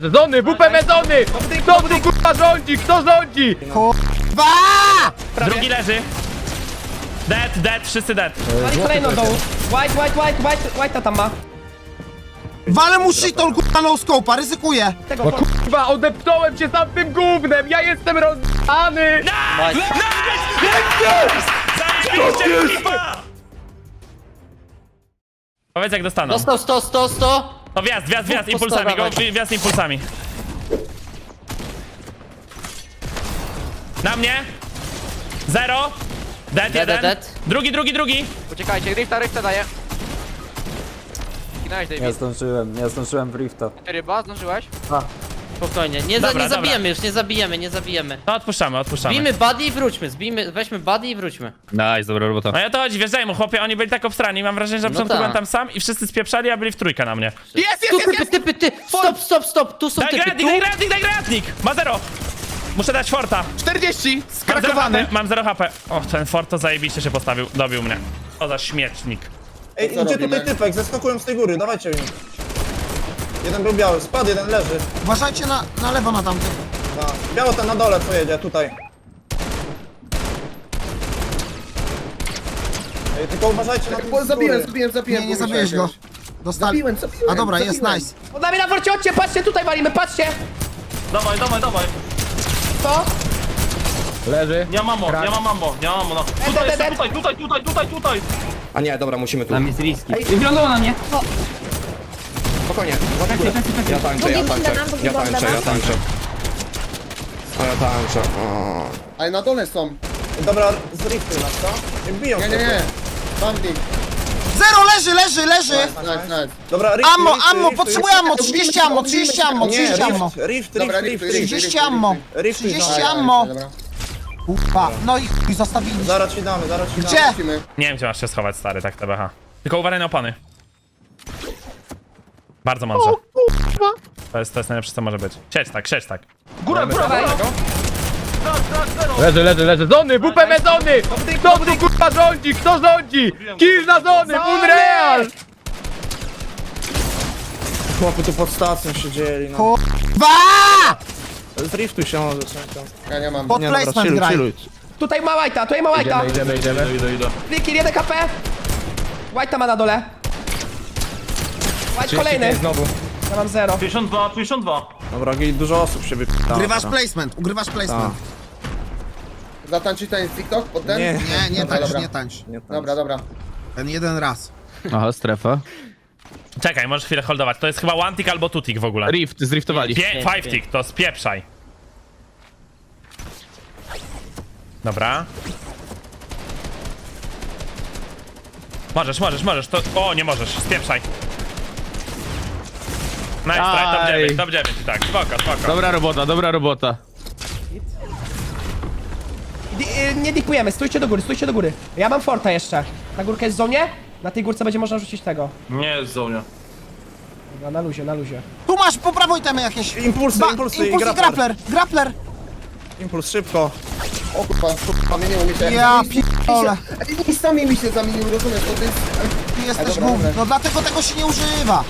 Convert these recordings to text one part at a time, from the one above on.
Zony, WPM zony! Kto tu kurwa rządzi? Kto rządzi? Ba! Drugi leży. Dead, dead, wszyscy dead. Pali kolejną dołu. White, white, white, white, white tam ma. Walę mu shitol kurwa no scope'a, ryzykuję. Tego No kurwa, odepchnąłem się sam tym gównem! Ja jestem rozdany! Zajebiście, kurwa! Powiedz jak dostaną. Dostał 100, 100, 100. To wjazd, wjazd, wjazd impulsami, go, postawa, wjazd impulsami. Na mnie. Zero. Dead, jeden. dead. Drugi, drugi, drugi. Uciekajcie, Rifta, Rifta daję. Zginąłeś, Nie David. zdążyłem, nie zdążyłem w rifta. Ryba, zdążyłeś? Spokojnie. Nie, za, Dobra, nie dobra. zabijemy już, nie zabijemy, nie zabijemy. No odpuszczamy, odpuszczamy. Zbijmy buddy i wróćmy, zbijmy, weźmy buddy i wróćmy. Nice, dobra robota. No ja to chodzi, wjeżdżajmy, chłopie, oni byli tak obstrani. Mam wrażenie, że na No początku tak. byłem tam sam i wszyscy spieprzali, a byli w trójkę na mnie. Jest, Tu jest, jest, typy, jest! typy, ty! Stop, stop, stop! Tu są Daj typy, granatnik, tu! daj granatnik, daj granatnik! Ma zero! Muszę dać forta. 40! Mam zero Skrakowany! HP, mam zero HP. O, ten fort to zajebiście się postawił, dobił mnie. O, za śmiecznik. Ej, idzie tutaj typek, zeskakują z tej góry, dawajcie mi. Jeden był biały, spadł, jeden leży. Uważajcie na, na lewo na tamtym. Na, biały ten na dole, co jedzie, tutaj. Ej, tylko uważajcie na tym z Zabiłem, góry. zabiłem, zabiłem. Nie, nie kogoś zabiłeś go. jakiegoś. Dostali. Zabiłem, zabiłem. A dobra, jest zabiłem. nice. Pod nami na forcie, chodźcie, patrzcie, tutaj walimy, patrzcie! Dawaj, dawaj, dawaj. To? Leży. Ja mam mo, ja mam mambo, ja mam no. Tutaj, tutaj, tutaj, tutaj, tutaj, tutaj, tutaj. A nie, dobra, musimy tu. Wylądował na mnie. Spokojnie, ja tańczę, ja tańczę, ja tańczę, ja tańczę. A ja tańczę. o. Ale na dole są. Dobra, z rifty nas, co? Nie biją Nie, nie, nie. Bandit. Zero leży, leży, leży. Nice, nice. Dobra, rifty, Ammo, rifty, ammo, rifty, potrzebuję ammo, 30 ammo, 30 ammo, Nie, 30 ammo. rift, rift, Dobra, rift, rift, rift, rift. 30 ammo. rift, 30 rift. ammo. Dobra. Kurwa, no i chuj, zostawili. Zaraz ci damy, zaraz ci damy. Gdzie? Nie wiem, gdzie masz się schować, stary, tak TBH. Tylko uważaj na opony. Bardzo mądrze. To jest, to jest najlepsze, co może być. Siedź tak, siedź tak. Góra, góra, góra! Leży, leży, leży. Zony, WPM zony! Kto tu kurwa rządzi? Kto rządzi? Kill na zony! Unreal! Chłopy tu pod stacją siedzieli, no. Ba! Z riftu się może tam. Ja nie mam. Pod Nie, dobra, placement chilluj, graj. chilluj. Tutaj ma White'a, tutaj ma White'a. Idziemy, idziemy, idziemy. Wiki, jeden KP. White'a ma na dole. White kolejny. Znowu. Ja mam zero. 52, 52. Dobra, gej, dużo osób się wypita. Ugrywasz placement, ugrywasz placement. Zatańczyć ten TikTok potem? Nie. Nie, nie Dobra, tańcz, dobra. nie tańcz. Nie, tak. Dobra, dobra. Ten jeden raz. Aha, strefa. Czekaj, możesz chwilę holdować. To jest chyba one tick albo two tick w ogóle. Rift, zriftowali. Pie five tick, to spieprzaj. Dobra. Możesz, możesz, możesz, to... O, nie możesz, spieprzaj. Nice try, top Aj. 9, top 9, tak, spoko, spoko. Dobra robota, dobra robota. Di y, nie dipujemy, stójcie do góry, stójcie do góry. Ja mam forta jeszcze. Ta górka jest w zonie? Na tej górce będzie można rzucić tego. Nie jest zonia. Dobra, na luzie, na luzie. Tu masz po prawej temy jakieś. Impulsy, Ba- impulsy impuls i grappler. grappler, grappler. Impuls, szybko. O kurwa, zamieniło mi się. Ja pierdolę. mi się- I sami mi się zamienił, rozumiesz? To jest... Ty jesteś dobra, dobra. no dlatego tego się nie używa.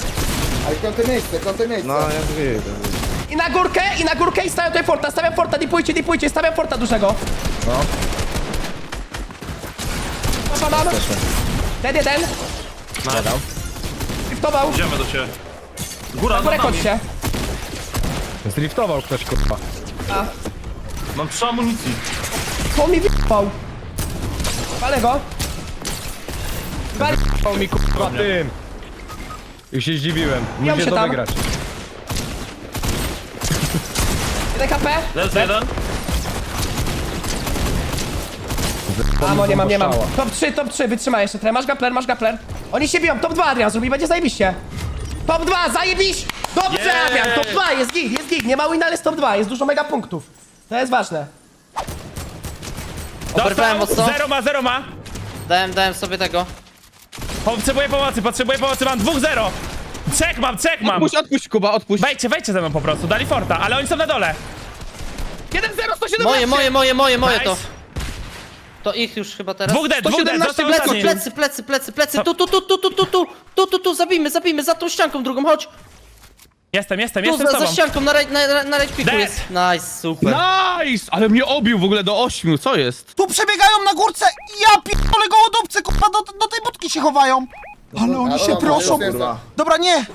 Ale piąte miejsce, piąte miejsce. No, ja widzę. I na górkę, i na górkę i stawiam tutaj forta, stawiam forta, dipujcie, dipujcie, stawiam forta dużego. No. Mam, mam. Ten jeden. Driftował. Idziemy do ciebie. Góra, Na górę chodźcie. Zriftował ktoś kurwa. mam trzy amunicji. Co mi wypał? Palę go. Wali... Mi kurwa tym. Już się zdziwiłem. Musicie się to tam. wygrać. Jeden KP. Jest jeden. Amo, nie mam, nie mam. Top 3, top 3, wytrzymaj jeszcze trochę. Masz gapler, masz gapler. Oni się biją, top 2 Adrian zrobi, będzie zajebiście. Top 2, zajebiś! Dobrze Yeah! Adrian, top 2, jest git, jest git. Nie ma win, ale jest top 2, jest dużo mega punktów. To jest ważne. Oberwałem mocno. Zero ma, zero ma. Dałem, dałem sobie tego. Potrzebuję pomocy, potrzebuję pomocy, mam dwóch zero. Trzech mam, trzech mam. Odpuść, odpuść Kuba, odpuść. Wejdźcie, wejdźcie ze mną po prostu, dali forta, ale oni są na dole. 1-0, 117! Moje, moje, moje, moje, moje to. Nice. To ich już chyba teraz. Dwóch dead, dwóch dead, 117 został Plecy, ostatni. plecy, plecy, plecy, plecy. Tu, tu, tu, tu, tu, tu, tu, tu, tu, tu, zabijmy, zabijmy, za tą ścianką drugą, chodź. Jestem, jestem, Tu jestem za, z za tobą. ścianką na, right, na, na right picku Dead. jest. Nice, super. Nice! Ale mnie obił w ogóle do ośmiu, co jest? Tu przebiegają na górce! Ja pierdolę gołodupcy, kurwa, do, do tej budki się chowają! Ale oni się proszą! Dobra, nie!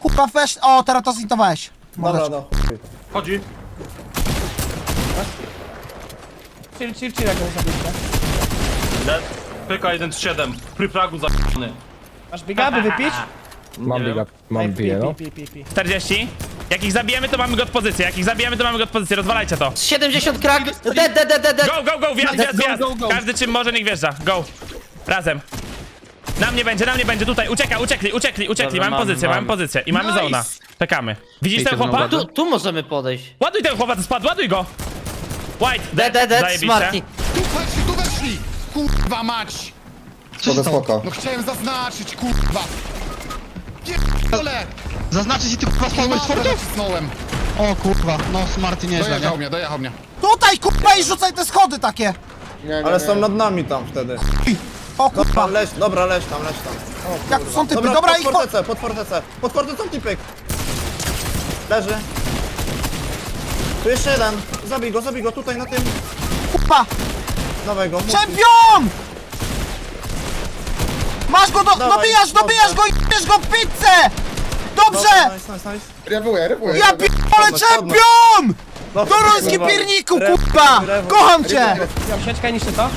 Kurwa, weź... O, teraz to zintowałeś. Dobra, no. Chodzi. Chill, chill, chill, jak go zabiliście. PK 1-7, pry pragu za***ny. Masz biga, by wypić? Mam biga, mam bije, no. pi, pi, pi, pi. 40. Jak ich zabijemy, to mamy god pozycję. Jak ich zabijemy, to mamy god pozycję. Rozwalajcie to. 70 krak. Dead, dead, dead, dead, dead. Go, go, go, wjazd, wjazd, Go, wjazd. go, go. Każdy czym może, niech wjeżdża. Go. Razem. Na mnie będzie, na mnie będzie, tutaj, ucieka, uciekli, uciekli, uciekli, Dobra, mamy mam, pozycję, mam. mamy pozycję i mamy Nice. zona. Czekamy. Widzisz Ej, ten to chłopa? znowu Tu, tu możemy podejść. Ładuj tego chłopa, to spadł, ładuj go! White, Dead, dead, dead, zajebiście. smarty. Tu weszli, tu weszli! Kurwa mać! Spoko, spoko. No chciałem zaznaczyć, kurwa! Pierdolę! Zaznaczyć i ty kurwa spalłeś nacisnąłem. O kurwa, no Smarty nieźle, Dojechał mnie, dojechał mnie. Tutaj, kurwa, i rzucaj te schody takie! Nie, nie, Ale nie. są nad nami tam wtedy. O Dobra, kurwa, leś, dobra, leś tam, leś tam. jak tu są typy, Dobra, dobra, pod ich po... fortecę, pod fortecę. Pod fortecą typek. Leży. Tu jeszcze jeden. Zabij go, zabij go, tutaj na tym. Kurwa! Nowego. Czempion! Masz go, do, Dawaj, dobijasz, dobijasz go i bierz go w pizzę! Dobrze! Nice, nice, nice. Rewuję, rewuję. Ja pierdolę czempion! Toruński kurwa. pierniku, kurwa! Kocham cię! Mam sieczkę, niszczy to.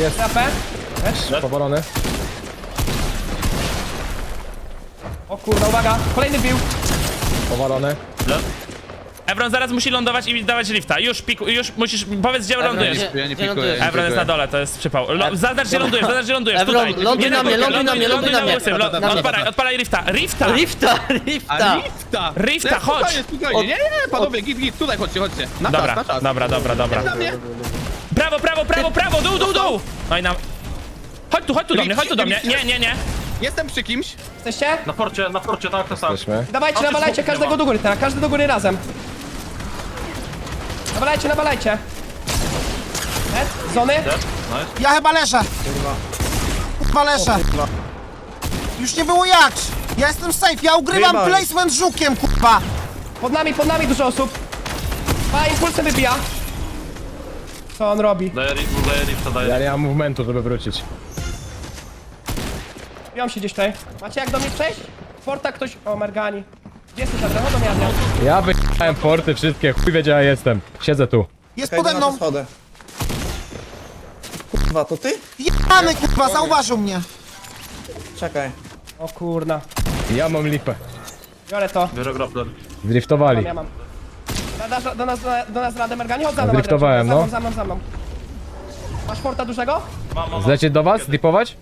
Jest. Trapę. Powalony. O kurwa, uwaga. Kolejny bił. Powalony. Evron zaraz musi lądować i dawać lifta. Już, piku, już musisz, powiedz gdzie lądujesz. Gdzie- Ja nie pikuję. lądujesz? Evron jest na dole, to jest przypał. Lo, zaznacz gdzie lądujesz, zaznacz gdzie lądujesz, Evron, tutaj. ląduj Nie na mnie, ląduj na mnie, ląduj na mnie. łysym, lo- Na mnie. Odpalaj, odpalaj rifta, rifta! Rifta, A rifta. lifta! Rifta, Nie, chodź! Spokojnie, spokojnie, nie, nie, panowie, git, git, tutaj chodźcie, chodźcie. Na Dobra, czas, na czas. dobra, dobra, dobra. Prawo, prawo, prawo, prawo, dół, dół, dół! No i nam... Chodź tu, chodź tu do mnie, chodź tu do mnie. Nie, nie, nie. Jestem przy kimś. Jesteście? Na porcie, na porcie, tak, to sam. Weźmy. Dawajcie, nawalajcie każdego do góry teraz, każdy do góry razem. Nawalajcie, nawalajcie. Dead? Zony? Ja chyba leżę. Kurwa leżę. Już nie było jak. Ja jestem safe, ja ugrywam placement żukiem, kurwa. Pod nami, pod nami dużo osób. Pa, impulsem wybija. Co on robi? Daję rifta, daję. Ja nie mam movementu, żeby wrócić. Biją się gdzieś tutaj. Macie jak do mnie przejść? Forta ktoś... O, Mergani. Gdzie jesteś, Adrian? Ja wyjechałem porty wszystkie, chuj wie gdzie ja jestem. Siedzę tu. Jest Czekaj, pode idę na te mną. schody. Kurwa, to ty? Jebany, kurwa, zauważył mnie. Czekaj. O kurna. Ja mam lipę. Biorę to. Biorę grappler. Driftowali. Ja mam. Dasz do nas, do nas radę, Mergani? Chodź za mną, Driftowałem, Adrian. no. Za mną, za mną, za mną. Masz forta dużego? Zlecieć do was? Dipować?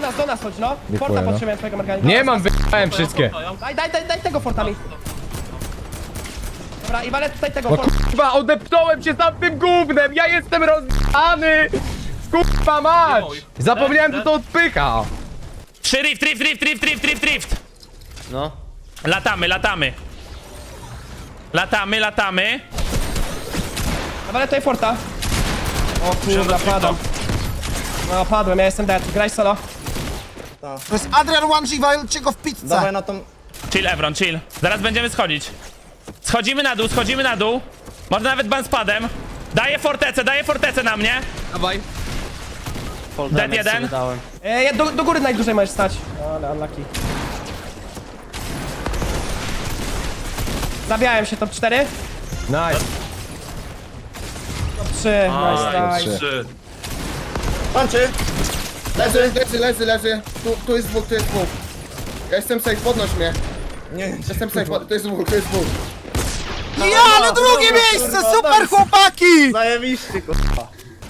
Do nas, do nas chodź, no. Nie Forta powiem, no. potrzebuję twojego. Nie mam, wyjechałem wszystkie. Daj, daj, daj, daj tego forta mi. Dobra, i walę tutaj tego No forta. Kurwa, odepchnąłem się sam tym gównem, ja jestem rozbany! Kurwa mać! Zapomniałem, że to odpycha! Trzy rift, rift, rift, rift, rift, rift, rift. No. Latamy, latamy. Latamy, latamy. Walę tutaj forta. O kurwa, padam. No, padłem, ja jestem dead. Graj solo. To jest Adrian One walcie go w pizzę. Dawaj na tą... Chill, Evron, chill. Zaraz będziemy schodzić. Schodzimy na dół, schodzimy na dół. Można nawet banspadem. Daję fortecę, daję fortecę na mnie. Dawaj. Full Dead damage jeden. sobie dałem. E, ja do, do góry najdłużej możesz stać. Ale unlucky. Zabijałem się, top 4. Nice. Top 3, nice, nice. Trzy. Panczy! Leży, leży, leży, leży. Tu, tu jest dwóch, tu jest dwóch. Ja jestem safe, podnoś mnie. Nie, nie. Jestem safe, pod... to jest dwóch, to jest dwóch. Ja, ale drugie miejsce, super chłopaki! Zajebiście, kurwa.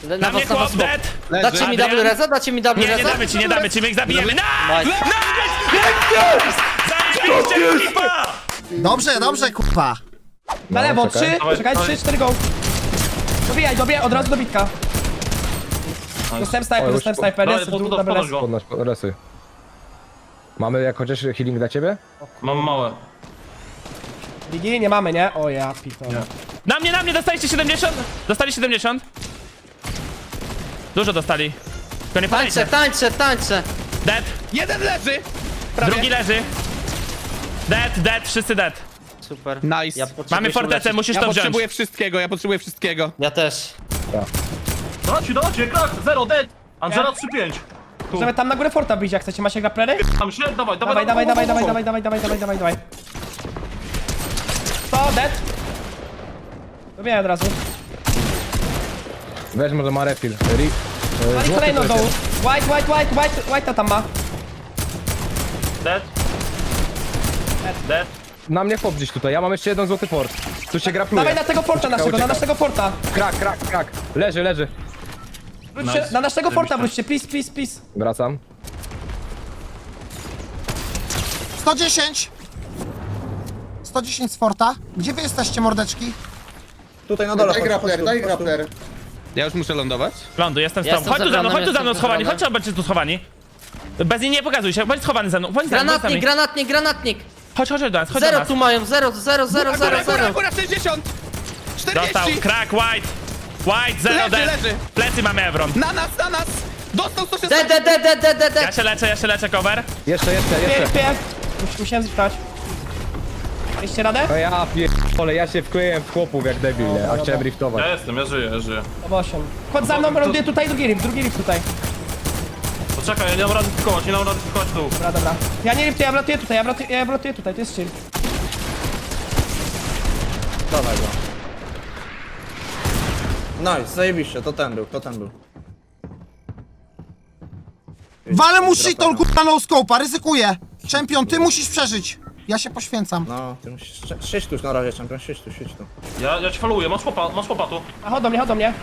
Na Na mnie was, na was. Dacie mi Adrian? double reza? Dacie mi double Nie, nie reza? damy ci, nie damy ci, my ich zabijemy. Nice! Nice. Zajebiście, ekipa! Dobrze, dobrze, kurwa. Na lewo, 3, Dawaj, czekaj. 3, 4 go. Dobijaj, dobijaj, od razu do bitka. Dostałem sniper, dostałem sniper, Dawaj, jest pod- pod- podnoś res. go. Podnoś po- resy. Mamy jak chociaż healing dla ciebie? Mam małe. Ligi nie mamy, nie? O ja, pitole. Na mnie, na mnie, dostaliście 70? Dostali 70? Dużo dostali. Tylko nie Tańczę, tańczę, tańczę. Dead. Jeden leży! prawie. Drugi leży. Dead, dead, wszyscy dead. Super. Nice. Potrzebuję Mamy się fortecę, uleczyć. musisz Ja to wziąć. potrzebuję wszystkiego, ja potrzebuję wszystkiego. Ja też. Dajcie, dajcie, krak, zero, dead. Angela 3-5. Żeby tam na górę forta bić, jak chcecie. Macie graplery? Tam się, dawaj, Dawaj, dawaj, dawaj, dawaj, dawaj, dawaj, dawaj, dawaj, dawaj, dawaj. To, dead. Dobiję od razu. Weź może ma refill. Ri... e, złoty kolejną to dołu. White, white, white, white, white tam ma. Dead. Dead. Na mnie chłop gdzieś tutaj, ja mam jeszcze jeden złoty port. Tu się grapluje. Dawaj na tego forta naszego, na ucieka. naszego forta. Krak, krak, krak. Leży, leży. Wróćcie, na naszego forta wróćcie, please, please, please. Wracam. 110! 110 z forta. Gdzie wy jesteście, mordeczki? Tutaj na dole. Daj chodź, grappler, chodź daj chodź grappler. Ja już muszę lądować. Lądu, jestem z Ja tobą. jestem Chodź tu za mną, chodź tu za mną jestem schowani, chodź, będziecie tu schowani. Bez niej nie pokazuj się, bądź schowany ze mną, bądź za mną, bądź z nami. Granatnik, granatnik, granatnik. Chodź, chodź, chodź do nas, chodź do Zero nas. tu mają, zero, zero, zero, zero, góra, zero. góra, 60! 40! Dostał, crack, white. White, zero, Leży, dead. leży. Plecy mamy Evron. Na nas, na nas! Dostał 116! De, de, de, de, de, de, Ja się leczę, ja się leczę, cover. Jeszcze, jeszcze, Piek, jeszcze. piek. Mus- Musiałem zrzucać. Mieliście radę? No ja pierdolę, ja się wkleiłem w chłopów jak debil, nie? a chciałem riftować. Ja jestem, ja żyję, ja żyję. Top 8. Chodź za mną, ląduję tutaj, drugi rift, drugi rift tutaj. Poczekaj, ja nie mam rady pikować, nie mam rady pikować tu. Dobra, dobra. Ja nie riftuję, ja wlatuję tutaj, ja wlatuję, ja wlatuję tutaj, to jest chill. Dawaj go. Nice, zajebiście, to ten był, to ten był. Walę mu shitol, kurwa, no scope'a, ryzykuję. Czempion, ty musisz przeżyć. Ja się poświęcam. No, ty musisz... Siedź tu na razie, czempion, siedź tu, siedź tu. Ja, ja ci faluję, masz popa, masz popa tu. A chodź do mnie, chodź do mnie.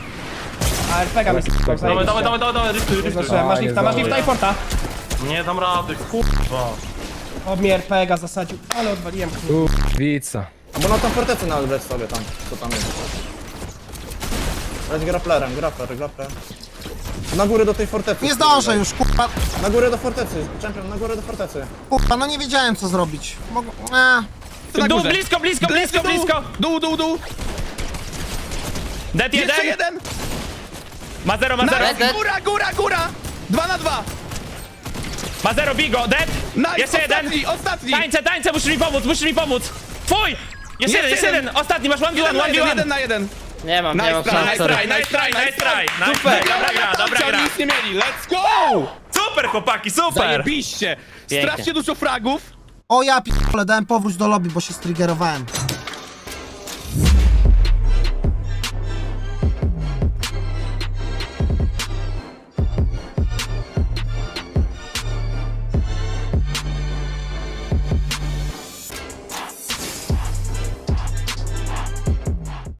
A RPGa mi Dawaj, dawaj, dawaj, dawaj, dawaj, rifty, masz A, lifta, masz lifta i porta. Nie dam rady, kurwa. O mnie RPGa zasadził, ale odwaliłem. Wica. Bo na tą fortecę nawet sobie tam, co tam jest. Leć grapplerem, grappler, grappler. Na górę do tej fortecy. Nie zdążę już, kurwa. Na górę do fortecy, czempion, na górę do fortecy. Kurwa, no nie wiedziałem co zrobić. Mogę... A. Na Dół, górze. blisko, blisko, blisko, dół. blisko. Dół, dół, dół! Dead Jeszcze jeden. jeden! Ma zero, ma zero. Dead. Góra, góra, góra! Dwa na dwa! Ma zero, bigo, dead. Nice, Jeszcze jeden. ostatni, ostatni! Tańce, tańce, musisz mi pomóc, musisz mi pomóc. Twój! Jest jeden, jest jeden. jeden. Ostatni, masz one v Jeden one, na one jeden, v jeden one. na jeden! Nie mam, nie Nice mam try, szans, Nice sorry. try, nice try, nice try. Nice, Super! dobra gra, dobra gra. nic nie mieli, let's go! Super chłopaki, super. Zajebiście! Pięknie. Strasznie dużo fragów. O ja p***le, dałem powróć do lobby, bo się striggerowałem.